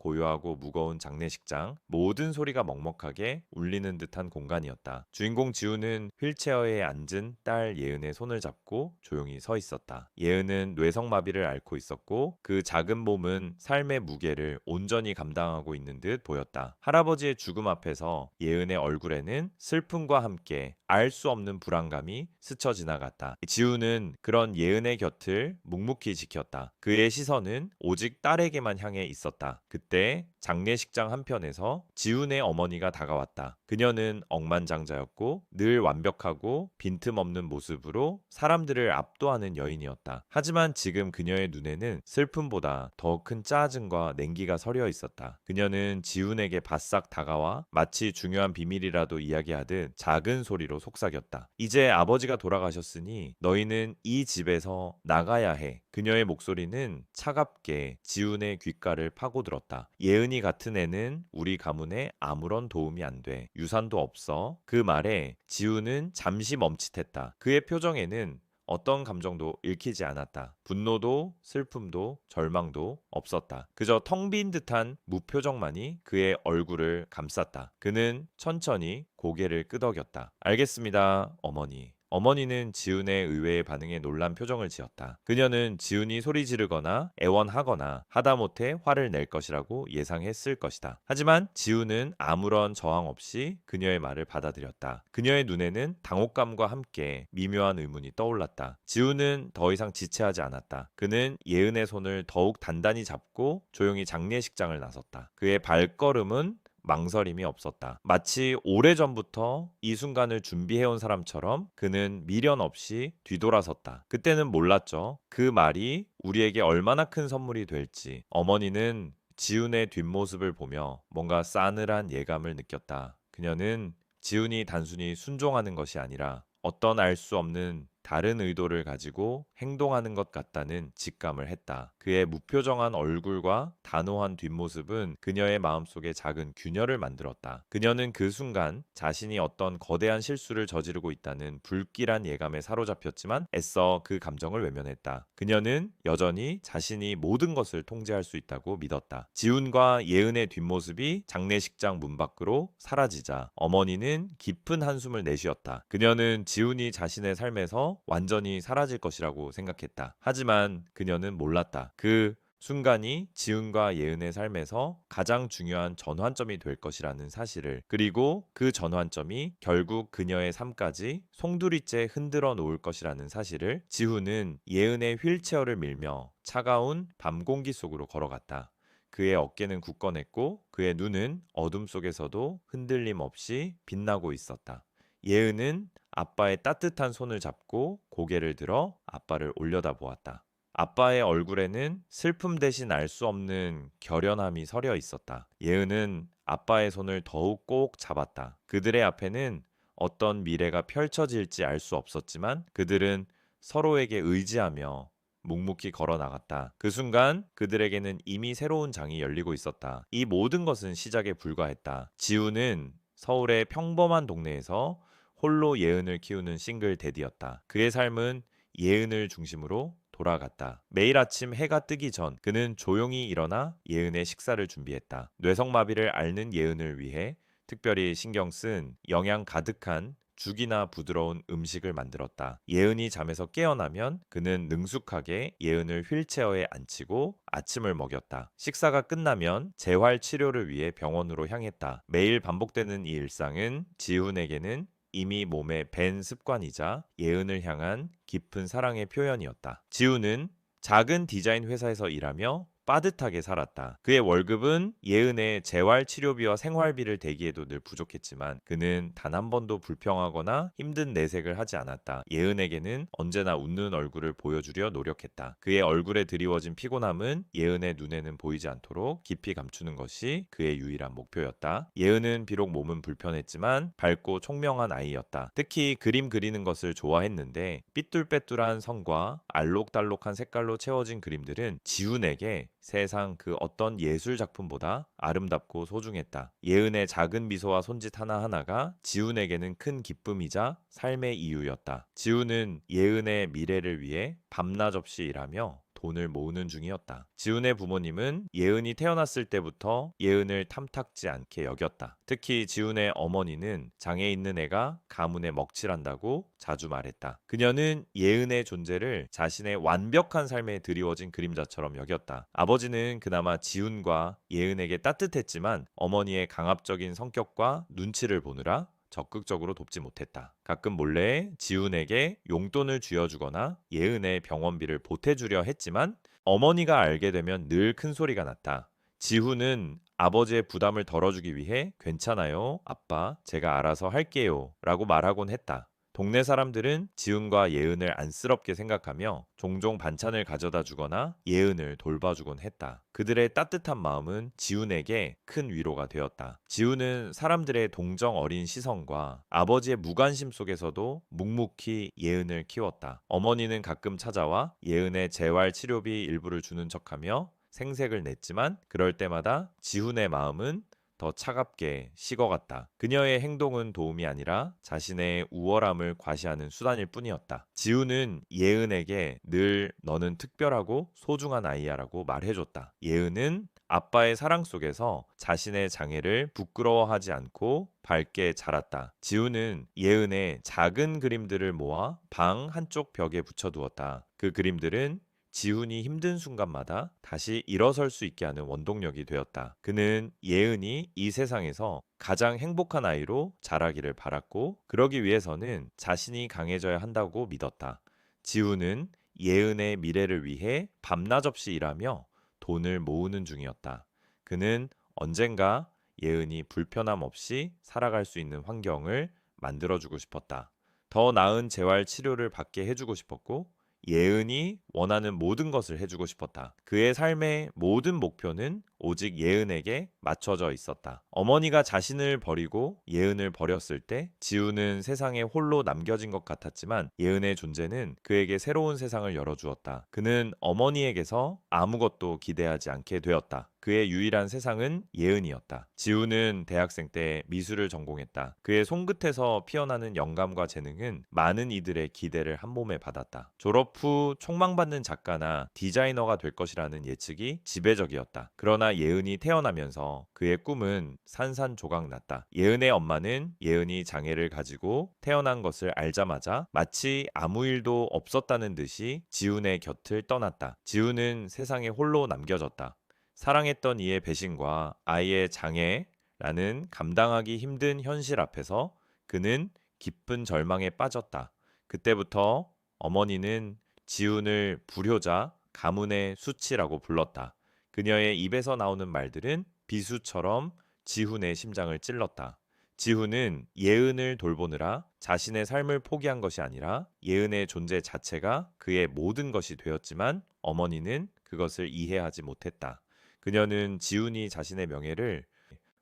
고요하고 무거운 장례식장, 모든 소리가 먹먹하게 울리는 듯한 공간이었다. 주인공 지우는 휠체어에 앉은 딸 예은의 손을 잡고 조용히 서 있었다. 예은은 뇌성마비를 앓고 있었고 그 작은 몸은 삶의 무게를 온전히 감당하고 있는 듯 보였다. 할아버지의 죽음 앞에서 예은의 얼굴에는 슬픔과 함께 알 수 없는 불안감이 스쳐 지나갔다. 지우는 그런 예은의 곁을 묵묵히 지켰다. 그의 시선은 오직 딸에게만 향해 있었다. 그때 장례식장 한편에서 지훈의 어머니가 다가왔다. 그녀는 억만장자였고 늘 완벽하고 빈틈없는 모습으로 사람들을 압도하는 여인이었다. 하지만 지금 그녀의 눈에는 슬픔보다 더 큰 짜증과 냉기가 서려 있었다. 그녀는 지훈에게 바싹 다가와 마치 중요한 비밀이라도 이야기하듯 작은 소리로 속삭였다. 이제 아버지가 돌아가셨으니 너희는 이 집에서 나가야 해. 그녀의 목소리는 차갑게 지훈의 귓가를 파고들었다. 예은이 같은 애는 우리 가문에 아무런 도움이 안 돼. 유산도 없어. 그 말에 지훈은 잠시 멈칫했다. 그의 표정에는 어떤 감정도 읽히지 않았다. 분노도 슬픔도 절망도 없었다. 그저 텅 빈 듯한 무표정만이 그의 얼굴을 감쌌다. 그는 천천히 고개를 끄덕였다. 알겠습니다, 어머니. 어머니는 지훈의 의외의 반응에 놀란 표정을 지었다. 그녀는 지훈이 소리 지르거나 애원하거나 하다못해 화를 낼 것이라고 예상했을 것이다. 하지만 지훈은 아무런 저항 없이 그녀의 말을 받아들였다. 그녀의 눈에는 당혹감과 함께 미묘한 의문이 떠올랐다. 지훈은 더 이상 지체하지 않았다. 그는 예은의 손을 더욱 단단히 잡고 조용히 장례식장을 나섰다. 그의 발걸음은 망설임이 없었다. 마치 오래전부터 이 순간을 준비해온 사람처럼 그는 미련 없이 뒤돌아섰다. 그때는 몰랐죠. 그 말이 우리에게 얼마나 큰 선물이 될지. 어머니는 지훈의 뒷모습을 보며 뭔가 싸늘한 예감을 느꼈다. 그녀는 지훈이 단순히 순종하는 것이 아니라 어떤 알 수 없는 다른 의도를 가지고 행동하는 것 같다는 직감을 했다. 그의 무표정한 얼굴과 단호한 뒷모습은 그녀의 마음속에 작은 균열을 만들었다. 그녀는 그 순간 자신이 어떤 거대한 실수를 저지르고 있다는 불길한 예감에 사로잡혔지만 애써 그 감정을 외면했다. 그녀는 여전히 자신이 모든 것을 통제할 수 있다고 믿었다. 지훈과 예은의 뒷모습이 장례식장 문 밖으로 사라지자 어머니는 깊은 한숨을 내쉬었다. 그녀는 지훈이 자신의 삶에서 완전히 사라질 것이라고 생각했다. 하지만 그녀는 몰랐다. 그 순간이 지훈과 예은의 삶에서 가장 중요한 전환점이 될 것이라는 사실을 그리고 그 전환점이 결국 그녀의 삶까지 송두리째 흔들어 놓을 것이라는 사실을 지훈은 예은의 휠체어를 밀며 차가운 밤 공기 속으로 걸어갔다. 그의 어깨는 굳건했고 그의 눈은 어둠 속에서도 흔들림 없이 빛나고 있었다. 예은은 아빠의 따뜻한 손을 잡고 고개를 들어 아빠를 올려다 보았다. 아빠의 얼굴에는 슬픔 대신 알 수 없는 결연함이 서려 있었다. 예은은 아빠의 손을 더욱 꼭 잡았다. 그들의 앞에는 어떤 미래가 펼쳐질지 알 수 없었지만 그들은 서로에게 의지하며 묵묵히 걸어 나갔다. 그 순간 그들에게는 이미 새로운 장이 열리고 있었다. 이 모든 것은 시작에 불과했다. 지우는 서울의 평범한 동네에서 홀로 예은을 키우는 싱글 데디였다. 그의 삶은 예은을 중심으로 돌아갔다. 매일 아침 해가 뜨기 전 그는 조용히 일어나 예은의 식사를 준비했다. 뇌성마비를 앓는 예은을 위해 특별히 신경 쓴 영양 가득한 죽이나 부드러운 음식을 만들었다. 예은이 잠에서 깨어나면 그는 능숙하게 예은을 휠체어에 앉히고 아침을 먹였다. 식사가 끝나면 재활 치료를 위해 병원으로 향했다. 매일 반복되는 이 일상은 지훈에게는 이미 몸에 밴 습관이자 예은을 향한 깊은 사랑의 표현이었다. 지우는 작은 디자인 회사에서 일하며 빠듯하게 살았다. 그의 월급은 예은의 재활 치료비와 생활비를 대기에도 늘 부족했지만 그는 단 한 번도 불평하거나 힘든 내색을 하지 않았다. 예은에게는 언제나 웃는 얼굴을 보여주려 노력했다. 그의 얼굴에 드리워진 피곤함은 예은의 눈에는 보이지 않도록 깊이 감추는 것이 그의 유일한 목표였다. 예은은 비록 몸은 불편했지만 밝고 총명한 아이였다. 특히 그림 그리는 것을 좋아했는데 삐뚤빼뚤한 선과 알록달록한 색깔로 채워진 그림들은 지훈에게 세상 그 어떤 예술 작품보다 아름답고 소중했다. 예은의 작은 미소와 손짓 하나하나가 지훈에게는 큰 기쁨이자 삶의 이유였다. 지훈은 예은의 미래를 위해 밤낮 없이 일하며 돈을 모으는 중이었다. 지훈의 부모님은 예은이 태어났을 때부터 예은을 탐탁지 않게 여겼다. 특히 지훈의 어머니는 장애 있는 애가 가문에 먹칠한다고 자주 말했다. 그녀는 예은의 존재를 자신의 완벽한 삶에 드리워진 그림자처럼 여겼다. 아버지는 그나마 지훈과 예은에게 따뜻했지만 어머니의 강압적인 성격과 눈치를 보느라 적극적으로 돕지 못했다. 가끔 몰래 지훈에게 용돈을 쥐어주거나 예은의 병원비를 보태주려 했지만 어머니가 알게 되면 늘 큰 소리가 났다. 지훈은 아버지의 부담을 덜어주기 위해 괜찮아요, 아빠, 제가 알아서 할게요 라고 말하곤 했다. 동네 사람들은 지훈과 예은을 안쓰럽게 생각하며 종종 반찬을 가져다 주거나 예은을 돌봐주곤 했다. 그들의 따뜻한 마음은 지훈에게 큰 위로가 되었다. 지훈은 사람들의 동정 어린 시선과 아버지의 무관심 속에서도 묵묵히 예은을 키웠다. 어머니는 가끔 찾아와 예은의 재활 치료비 일부를 주는 척하며 생색을 냈지만 그럴 때마다 지훈의 마음은 더 차갑게 식어갔다. 그녀의 행동은 도움이 아니라 자신의 우월함을 과시하는 수단일 뿐이었다. 지우는 예은에게 늘 너는 특별하고 소중한 아이야라고 말해줬다. 예은은 아빠의 사랑 속에서 자신의 장애를 부끄러워하지 않고 밝게 자랐다. 지우는 예은의 작은 그림들을 모아 방 한쪽 벽에 붙여두었다. 그 그림들은 지훈이 힘든 순간마다 다시 일어설 수 있게 하는 원동력이 되었다. 그는 예은이 이 세상에서 가장 행복한 아이로 자라기를 바랐고, 그러기 위해서는 자신이 강해져야 한다고 믿었다. 지훈은 예은의 미래를 위해 밤낮 없이 일하며 돈을 모으는 중이었다. 그는 언젠가 예은이 불편함 없이 살아갈 수 있는 환경을 만들어주고 싶었다. 더 나은 재활 치료를 받게 해주고 싶었고, 예은이 원하는 모든 것을 해주고 싶었다. 그의 삶의 모든 목표는 오직 예은에게 맞춰져 있었다. 어머니가 자신을 버리고 예은을 버렸을 때 지우는 세상에 홀로 남겨진 것 같았지만 예은의 존재는 그에게 새로운 세상을 열어주었다. 그는 어머니에게서 아무것도 기대하지 않게 되었다. 그의 유일한 세상은 예은이었다. 지우는 대학생 때 미술을 전공했다. 그의 손끝에서 피어나는 영감과 재능은 많은 이들의 기대를 한 몸에 받았다. 졸업 후 촉망받는 작가나 디자이너가 될 것이라는 예측이 지배적이었다. 그러나 예은이 태어나면서 그의 꿈은 산산조각 났다. 예은의 엄마는 예은이 장애를 가지고 태어난 것을 알자마자 마치 아무 일도 없었다는 듯이 지훈의 곁을 떠났다. 지훈은 세상에 홀로 남겨졌다. 사랑했던 이의 배신과 아이의 장애라는 감당하기 힘든 현실 앞에서 그는 깊은 절망에 빠졌다. 그때부터 어머니는 지훈을 불효자, 가문의 수치라고 불렀다. 그녀의 입에서 나오는 말들은 비수처럼 지훈의 심장을 찔렀다. 지훈은 예은을 돌보느라 자신의 삶을 포기한 것이 아니라 예은의 존재 자체가 그의 모든 것이 되었지만 어머니는 그것을 이해하지 못했다. 그녀는 지훈이 자신의 명예를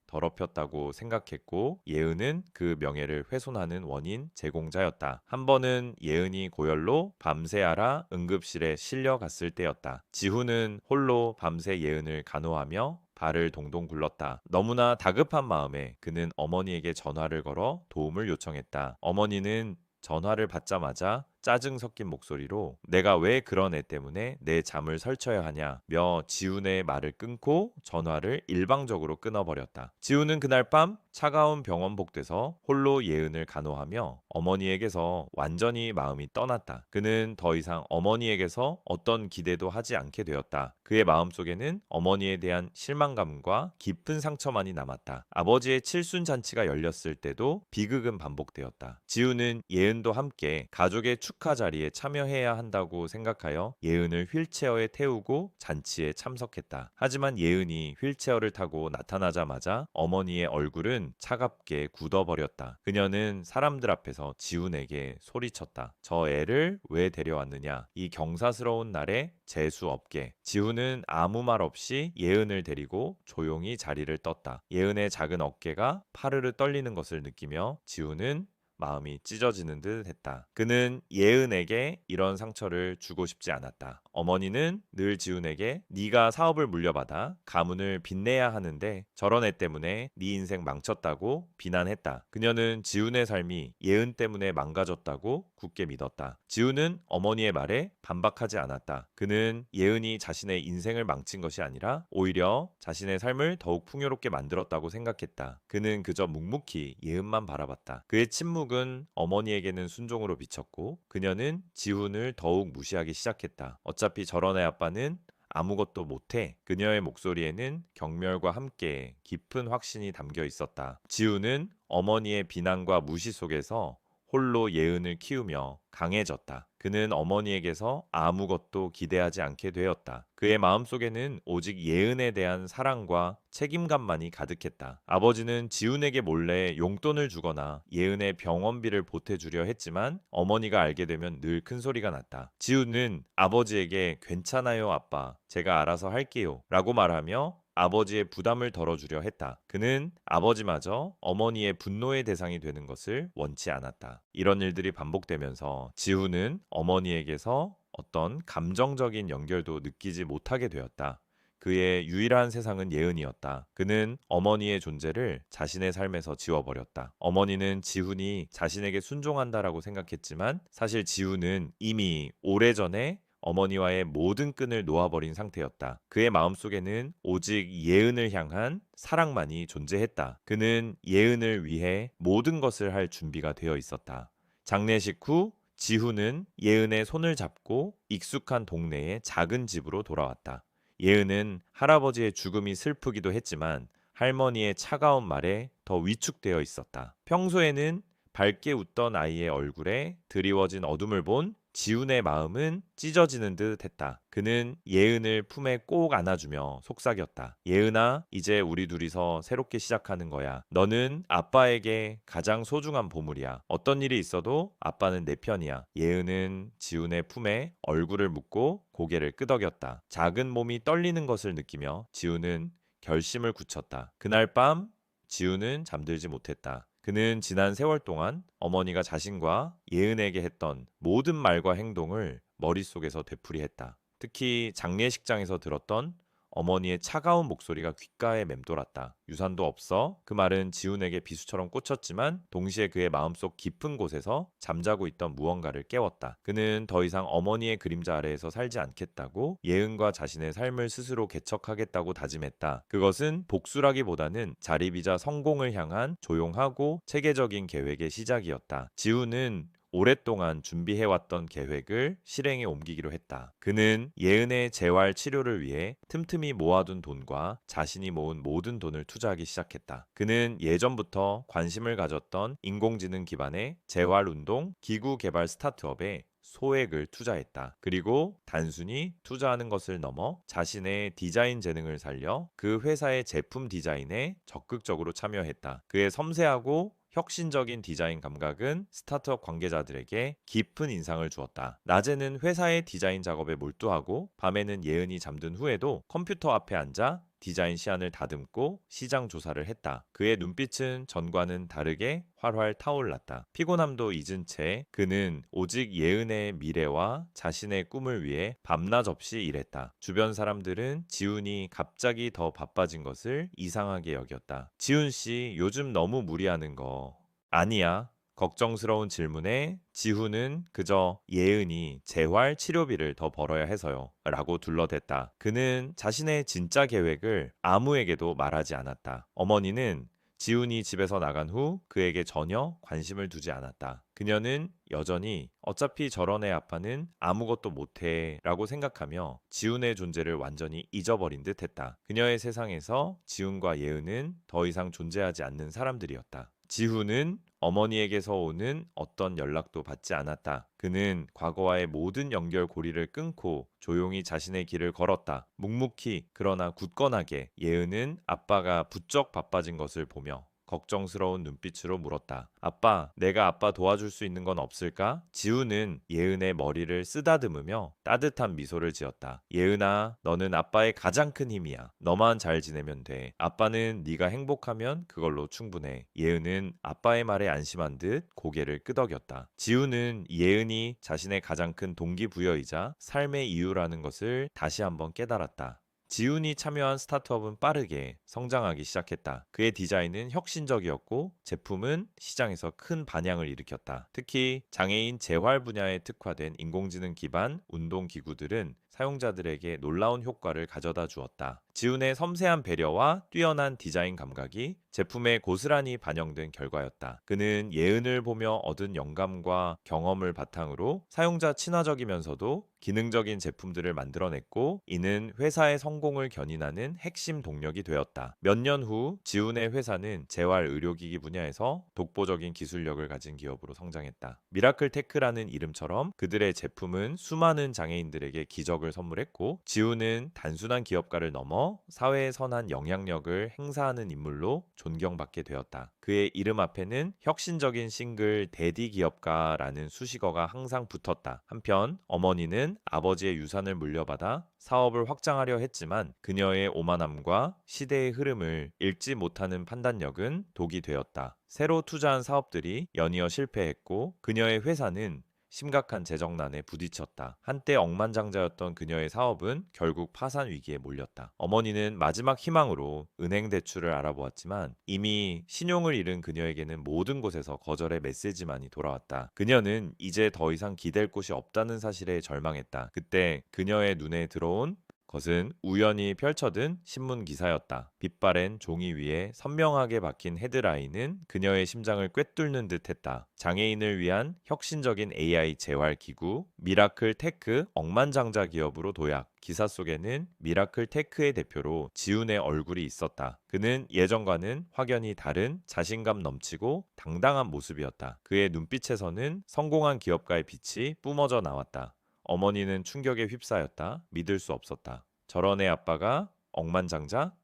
더럽혔다고 생각했고 예은은 그 명예를 훼손하는 원인 제공자였다. 한 번은 예은이 고열로 밤새 알아 응급실에 실려갔을 때였다. 지훈은 홀로 밤새 예은을 간호하며 발을 동동 굴렀다. 너무나 다급한 마음에 그는 어머니에게 전화를 걸어 도움을 요청했다. 어머니는 전화를 받자마자 짜증 섞인 목소리로 내가 왜 그런 애 때문에 내 잠을 설쳐야 하냐며 지훈의 말을 끊고 전화를 일방적으로 끊어버렸다. 지훈은 그날 밤 차가운 병원 복돼서 홀로 예은을 간호하며 어머니에게서 완전히 마음이 떠났다. 그는 더 이상 어머니에게서 어떤 기대도 하지 않게 되었다. 그의 마음속에는 어머니에 대한 실망감과 깊은 상처만이 남았다. 아버지의 칠순 잔치가 열렸을 때도 비극은 반복되었다. 지훈은 예은도 함께 가족의 축하 자리에 참여해야 한다고 생각하여 예은을 휠체어에 태우고 잔치에 참석했다. 하지만 예은이 휠체어를 타고 나타나자마자 어머니의 얼굴은 차갑게 굳어버렸다. 그녀는 사람들 앞에서 지훈에게 소리쳤다. 저 애를 왜 데려왔느냐? 이 경사스러운 날에 재수 없게. 지훈은 아무 말 없이 예은을 데리고 조용히 자리를 떴다. 예은의 작은 어깨가 파르르 떨리는 것을 느끼며 지훈은 마음이 찢어지는 듯 했다. 그는 예은에게 이런 상처를 주고 싶지 않았다. 어머니는 늘 지훈에게 네가 사업을 물려받아 가문을 빚내야 하는데 저런 애 때문에 네 인생 망쳤다고 비난했다. 그녀는 지훈의 삶이 예은 때문에 망가졌다고 굳게 믿었다. 지훈은 어머니의 말에 반박하지 않았다. 그는 예은이 자신의 인생을 망친 것이 아니라 오히려 자신의 삶을 더욱 풍요롭게 만들었다고 생각했다. 그는 그저 묵묵히 예은만 바라봤다. 그의 침묵 은 어머니에게는 순종으로 비쳤고 그녀는 지훈을 더욱 무시하기 시작했다. 어차피 저런 애 아빠는 아무것도 못해. 그녀의 목소리에는 경멸과 함께 깊은 확신이 담겨 있었다. 지우는 어머니의 비난과 무시 속에서 홀로 예은을 키우며 강해졌다. 그는 어머니에게서 아무것도 기대하지 않게 되었다. 그의 마음속에는 오직 예은에 대한 사랑과 책임감만이 가득했다. 아버지는 지훈에게 몰래 용돈을 주거나 예은의 병원비를 보태주려 했지만 어머니가 알게 되면 늘 큰 소리가 났다. 지훈은 아버지에게 괜찮아요, 아빠. 제가 알아서 할게요. 라고 말하며 아버지의 부담을 덜어주려 했다. 그는 아버지마저 어머니의 분노의 대상이 되는 것을 원치 않았다. 이런 일들이 반복되면서 지훈은 어머니에게서 어떤 감정적인 연결도 느끼지 못하게 되었다. 그의 유일한 세상은 예은이었다. 그는 어머니의 존재를 자신의 삶에서 지워버렸다. 어머니는 지훈이 자신에게 순종한다라고 생각했지만 사실 지훈은 이미 오래전에 어머니와의 모든 끈을 놓아버린 상태였다. 그의 마음속에는 오직 예은을 향한 사랑만이 존재했다. 그는 예은을 위해 모든 것을 할 준비가 되어 있었다. 장례식 후 지훈은 예은의 손을 잡고 익숙한 동네의 작은 집으로 돌아왔다. 예은은 할아버지의 죽음이 슬프기도 했지만 할머니의 차가운 말에 더 위축되어 있었다. 평소에는 밝게 웃던 아이의 얼굴에 드리워진 어둠을 본 지훈의 마음은 찢어지는 듯 했다. 그는 예은을 품에 꼭 안아주며 속삭였다. 예은아, 이제 우리 둘이서 새롭게 시작하는 거야. 너는 아빠에게 가장 소중한 보물이야. 어떤 일이 있어도 아빠는 내 편이야. 예은은 지훈의 품에 얼굴을 묻고 고개를 끄덕였다. 작은 몸이 떨리는 것을 느끼며 지훈은 결심을 굳혔다. 그날 밤 지훈은 잠들지 못했다. 그는 지난 세월 동안 어머니가 자신과 예은에게 했던 모든 말과 행동을 머릿속에서 되풀이했다. 특히 장례식장에서 들었던 어머니의 차가운 목소리가 귓가에 맴돌았다. 유산도 없어 그 말은 지훈에게 비수처럼 꽂혔지만 동시에 그의 마음속 깊은 곳에서 잠자고 있던 무언가를 깨웠다. 그는 더 이상 어머니의 그림자 아래에서 살지 않겠다고 예은과 자신의 삶을 스스로 개척하겠다고 다짐했다. 그것은 복수라기보다는 자립이자 성공을 향한 조용하고 체계적인 계획의 시작이었다. 지훈은 오랫동안 준비해왔던 계획을 실행에 옮기기로 했다. 그는 예은의 재활 치료를 위해 틈틈이 모아둔 돈과 자신이 모은 모든 돈을 투자하기 시작했다. 그는 예전부터 관심을 가졌던 인공지능 기반의 재활 운동 기구 개발 스타트업에 소액을 투자했다. 그리고 단순히 투자하는 것을 넘어 자신의 디자인 재능을 살려 그 회사의 제품 디자인에 적극적으로 참여했다. 그의 섬세하고 혁신적인 디자인 감각은 스타트업 관계자들에게 깊은 인상을 주었다. 낮에는 회사의 디자인 작업에 몰두하고 밤에는 예은이 잠든 후에도 컴퓨터 앞에 앉아 디자인 시안을 다듬고 시장 조사를 했다. 그의 눈빛은 전과는 다르게 활활 타올랐다. 피곤함도 잊은 채 그는 오직 예은의 미래와 자신의 꿈을 위해 밤낮 없이 일했다. 주변 사람들은 지훈이 갑자기 더 바빠진 것을 이상하게 여겼다. 지훈 씨, 요즘 너무 무리하는 거 아니야. 걱정스러운 질문에 지훈은 그저 예은이 재활 치료비를 더 벌어야 해서요. 라고 둘러댔다. 그는 자신의 진짜 계획을 아무에게도 말하지 않았다. 어머니는 지훈이 집에서 나간 후 그에게 전혀 관심을 두지 않았다. 그녀는 여전히 어차피 저런 애 아빠는 아무것도 못해 라고 생각하며 지훈의 존재를 완전히 잊어버린 듯 했다. 그녀의 세상에서 지훈과 예은은 더 이상 존재하지 않는 사람들이었다. 지훈은 어머니에게서 오는 어떤 연락도 받지 않았다. 그는 과거와의 모든 연결고리를 끊고 조용히 자신의 길을 걸었다. 묵묵히 그러나 굳건하게 예은은 아빠가 부쩍 바빠진 것을 보며 걱정스러운 눈빛으로 물었다. 아빠, 내가 아빠 도와줄 수 있는 건 없을까? 지우는 예은의 머리를 쓰다듬으며 따뜻한 미소를 지었다. 예은아, 너는 아빠의 가장 큰 힘이야. 너만 잘 지내면 돼. 아빠는 네가 행복하면 그걸로 충분해. 예은은 아빠의 말에 안심한 듯 고개를 끄덕였다. 지우는 예은이 자신의 가장 큰 동기부여이자 삶의 이유라는 것을 다시 한번 깨달았다. 지훈이 참여한 스타트업은 빠르게 성장하기 시작했다. 그의 디자인은 혁신적이었고 제품은 시장에서 큰 반향을 일으켰다. 특히 장애인 재활 분야에 특화된 인공지능 기반 운동 기구들은 사용자들에게 놀라운 효과를 가져다 주었다. 지훈의 섬세한 배려와 뛰어난 디자인 감각이 제품에 고스란히 반영된 결과였다. 그는 예은을 보며 얻은 영감과 경험을 바탕으로 사용자 친화적이면서도 기능적인 제품들을 만들어냈고 이는 회사의 성공을 견인하는 핵심 동력이 되었다. 몇 년 후 지훈의 회사는 재활 의료기기 분야에서 독보적인 기술력을 가진 기업으로 성장했다. 미라클 테크라는 이름처럼 그들의 제품은 수많은 장애인들에게 기적을 선물했고 지훈은 단순한 기업가를 넘어 사회에 선한 영향력을 행사하는 인물로 존경받게 되었다. 그의 이름 앞에는 혁신적인 싱글 대디 기업가라는 수식어가 항상 붙었다. 한편 어머니는 아버지의 유산을 물려받아 사업을 확장하려 했지만 그녀의 오만함과 시대의 흐름을 읽지 못하는 판단력은 독이 되었다. 새로 투자한 사업들이 연이어 실패했고 그녀의 회사는 심각한 재정난에 부딪혔다. 한때 억만장자였던 그녀의 사업은 결국 파산 위기에 몰렸다. 어머니는 마지막 희망으로 은행 대출을 알아보았지만 이미 신용을 잃은 그녀에게는 모든 곳에서 거절의 메시지만이 돌아왔다. 그녀는 이제 더 이상 기댈 곳이 없다는 사실에 절망했다. 그때 그녀의 눈에 들어온 것은 우연히 펼쳐든 신문 기사였다. 빛바랜 종이 위에 선명하게 박힌 헤드라인은 그녀의 심장을 꿰뚫는 듯했다. 장애인을 위한 혁신적인 AI 재활 기구 미라클 테크 억만장자 기업으로 도약. 기사 속에는 미라클 테크의 대표로 지훈의 얼굴이 있었다. 그는 예전과는 확연히 다른 자신감 넘치고 당당한 모습이었다. 그의 눈빛에서는 성공한 기업가의 빛이 뿜어져 나왔다. 어머니는 충격에 휩싸였다. 믿을 수 없었다. 저런 애 아빠가 억만장자?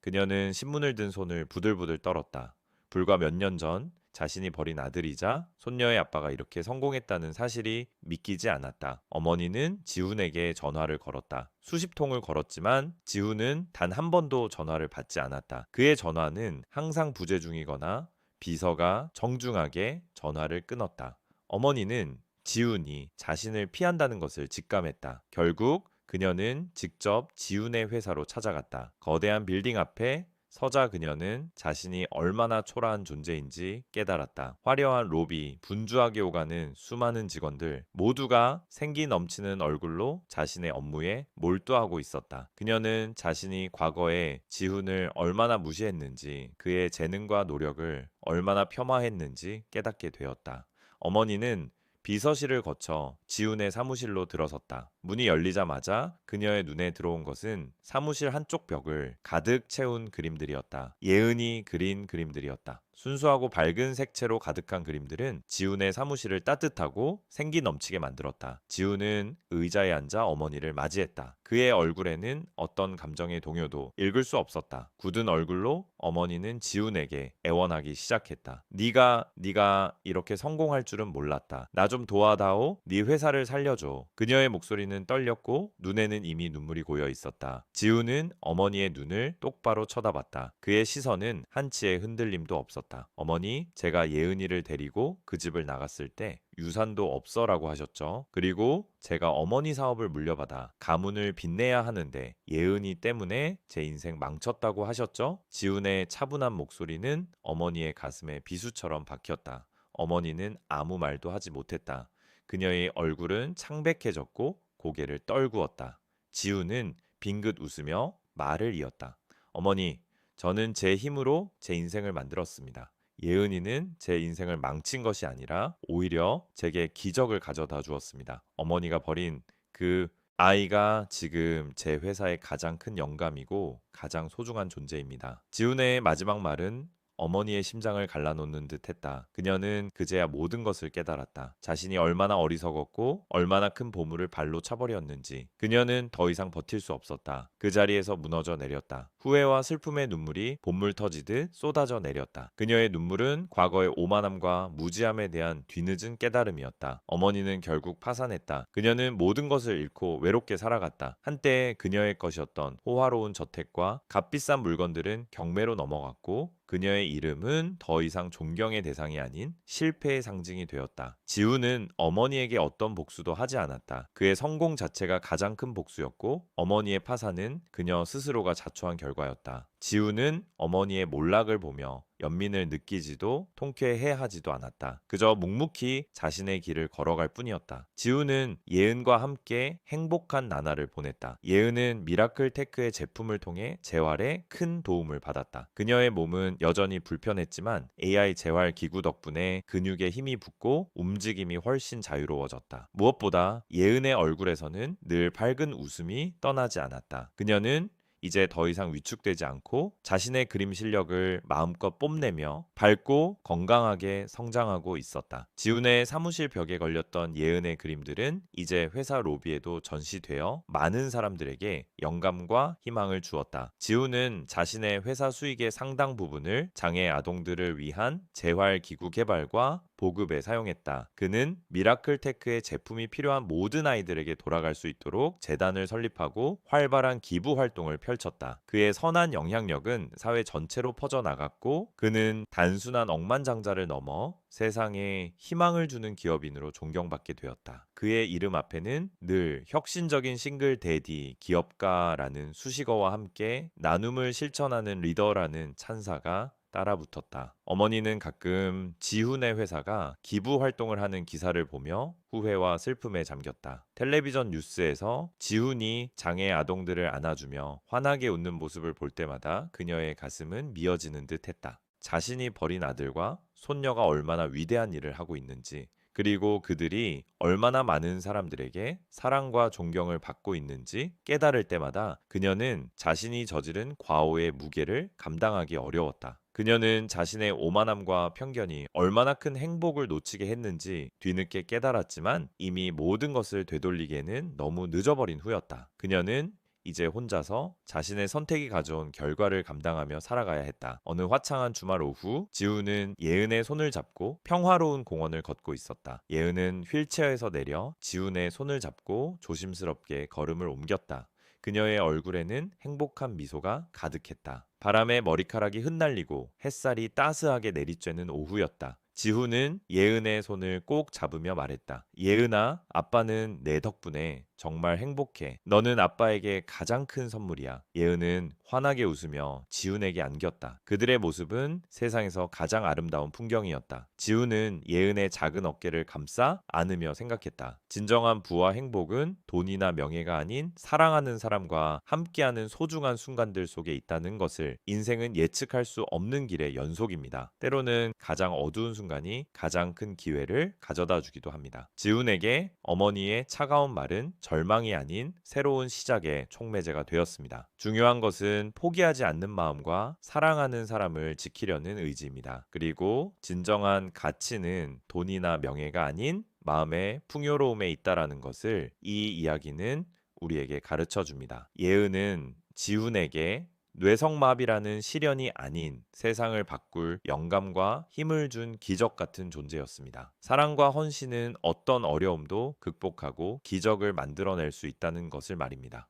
그녀는 신문을 든 손을 부들부들 떨었다. 불과 몇 년 전 자신이 버린 아들이자 손녀의 아빠가 이렇게 성공했다는 사실이 믿기지 않았다. 어머니는 지훈에게 전화를 걸었다. 수십 통을 걸었지만 지훈은 단 한 번도 전화를 받지 않았다. 그의 전화는 항상 부재 중이거나 비서가 정중하게 전화를 끊었다. 어머니는 지훈이 자신을 피한다는 것을 직감했다. 결국 그녀는 직접 지훈의 회사로 찾아갔다. 거대한 빌딩 앞에 서자 그녀는 자신이 얼마나 초라한 존재인지 깨달았다. 화려한 로비, 분주하게 오가는 수많은 직원들 모두가 생기 넘치는 얼굴로 자신의 업무에 몰두하고 있었다. 그녀는 자신이 과거에 지훈을 얼마나 무시했는지 그의 재능과 노력을 얼마나 폄하했는지 깨닫게 되었다. 어머니는 비서실을 거쳐 지훈의 사무실로 들어섰다. 문이 열리자마자 그녀의 눈에 들어온 것은 사무실 한쪽 벽을 가득 채운 그림들이었다. 예은이 그린 그림들이었다. 순수하고 밝은 색채로 가득한 그림들은 지훈의 사무실을 따뜻하고 생기 넘치게 만들었다. 지훈은 의자에 앉아 어머니를 맞이했다. 그의 얼굴에는 어떤 감정의 동요도 읽을 수 없었다. 굳은 얼굴로 어머니는 지훈에게 애원하기 시작했다. 네가 네가 이렇게 성공할 줄은 몰랐다. 나 좀 도와다오. 네 회사를 살려줘. 그녀의 목소리는 떨렸고 눈에는 이미 눈물이 고여 있었다. 지훈은 어머니의 눈을 똑바로 쳐다봤다. 그의 시선은 한치의 흔들림도 없었다. 어머니, 제가 예은이를 데리고 그 집을 나갔을 때 유산도 없어라고 하셨죠. 그리고 제가 어머니 사업을 물려받아 가문을 빛내야 하는데 예은이 때문에 제 인생 망쳤다고 하셨죠. 지훈의 차분한 목소리는 어머니의 가슴에 비수처럼 박혔다. 어머니는 아무 말도 하지 못했다. 그녀의 얼굴은 창백해졌고 고개를 떨구었다. 지우는 빙긋 웃으며 말을 이었다. 어머니, 저는 제 힘으로 제 인생을 만들었습니다. 예은이는 제 인생을 망친 것이 아니라 오히려 제게 기적을 가져다 주었습니다. 어머니가 버린 그 아이가 지금 제 회사의 가장 큰 영감이고 가장 소중한 존재입니다. 지훈의 마지막 말은 어머니의 심장을 갈라놓는 듯 했다. 그녀는 그제야 모든 것을 깨달았다. 자신이 얼마나 어리석었고 얼마나 큰 보물을 발로 차버렸는지. 그녀는 더 이상 버틸 수 없었다. 그 자리에서 무너져 내렸다. 후회와 슬픔의 눈물이 봇물 터지듯 쏟아져 내렸다. 그녀의 눈물은 과거의 오만함과 무지함에 대한 뒤늦은 깨달음이었다. 어머니는 결국 파산했다. 그녀는 모든 것을 잃고 외롭게 살아갔다. 한때 그녀의 것이었던 호화로운 저택과 값비싼 물건들은 경매로 넘어갔고 그녀의 이름은 더 이상 존경의 대상이 아닌 실패의 상징이 되었다. 지우는 어머니에게 어떤 복수도 하지 않았다. 그의 성공 자체가 가장 큰 복수였고 어머니의 파산은 그녀 스스로가 자초한 결과였다. 지우는 어머니의 몰락을 보며 연민을 느끼지도 통쾌해하지도 않았다. 그저 묵묵히 자신의 길을 걸어갈 뿐이었다. 지우는 예은과 함께 행복한 나날을 보냈다. 예은은 미라클 테크의 제품을 통해 재활에 큰 도움을 받았다. 그녀의 몸은 여전히 불편했지만 AI 재활 기구 덕분에 근육에 힘이 붙고 움직임이 훨씬 자유로워졌다. 무엇보다 예은의 얼굴에서는 늘 밝은 웃음이 떠나지 않았다. 그녀는 이제 더 이상 위축되지 않고 자신의 그림 실력을 마음껏 뽐내며 밝고 건강하게 성장하고 있었다. 지훈의 사무실 벽에 걸렸던 예은의 그림들은 이제 회사 로비에도 전시되어 많은 사람들에게 영감과 희망을 주었다. 지훈은 자신의 회사 수익의 상당 부분을 장애 아동들을 위한 재활 기구 개발과 보급에 사용했다. 그는 미라클 테크의 제품이 필요한 모든 아이들에게 돌아갈 수 있도록 재단을 설립하고 활발한 기부 활동을 펼쳤다. 그의 선한 영향력은 사회 전체로 퍼져나갔고 그는 단순한 억만장자를 넘어 세상에 희망을 주는 기업인으로 존경받게 되었다. 그의 이름 앞에는 늘 혁신적인 싱글 데디, 기업가라는 수식어와 함께 나눔을 실천하는 리더라는 찬사가 따라붙었다. 어머니는 가끔 지훈의 회사가 기부 활동을 하는 기사를 보며 후회와 슬픔에 잠겼다. 텔레비전 뉴스에서 지훈이 장애 아동들을 안아주며 환하게 웃는 모습을 볼 때마다 그녀의 가슴은 미어지는 듯 했다. 자신이 버린 아들과 손녀가 얼마나 위대한 일을 하고 있는지, 그리고 그들이 얼마나 많은 사람들에게 사랑과 존경을 받고 있는지 깨달을 때마다 그녀는 자신이 저지른 과오의 무게를 감당하기 어려웠다. 그녀는 자신의 오만함과 편견이 얼마나 큰 행복을 놓치게 했는지 뒤늦게 깨달았지만 이미 모든 것을 되돌리기에는 너무 늦어버린 후였다. 그녀는 이제 혼자서 자신의 선택이 가져온 결과를 감당하며 살아가야 했다. 어느 화창한 주말 오후 지우는 예은의 손을 잡고 평화로운 공원을 걷고 있었다. 예은은 휠체어에서 내려 지훈의 손을 잡고 조심스럽게 걸음을 옮겼다. 그녀의 얼굴에는 행복한 미소가 가득했다. 바람에 머리카락이 흩날리고 햇살이 따스하게 내리쬐는 오후였다. 지훈은 예은의 손을 꼭 잡으며 말했다. 예은아, 아빠는 내 덕분에 정말 행복해. 너는 아빠에게 가장 큰 선물이야. 예은은 환하게 웃으며 지훈에게 안겼다. 그들의 모습은 세상에서 가장 아름다운 풍경이었다. 지훈은 예은의 작은 어깨를 감싸 안으며 생각했다. 진정한 부와 행복은 돈이나 명예가 아닌 사랑하는 사람과 함께하는 소중한 순간들 속에 있다는 것을 인생은 예측할 수 없는 길의 연속입니다. 때로는 가장 어두운 순간이 가장 큰 기회를 가져다 주기도 합니다. 지훈에게 어머니의 차가운 말은 절망이 아닌 새로운 시작의 촉매제가 되었습니다. 중요한 것은 포기하지 않는 마음과 사랑하는 사람을 지키려는 의지입니다. 그리고 진정한 가치는 돈이나 명예가 아닌 마음의 풍요로움에 있다라는 것을 이 이야기는 우리에게 가르쳐 줍니다. 예은은 지훈에게 뇌성마비라는 시련이 아닌 세상을 바꿀 영감과 힘을 준 기적 같은 존재였습니다. 사랑과 헌신은 어떤 어려움도 극복하고 기적을 만들어낼 수 있다는 것을 말입니다.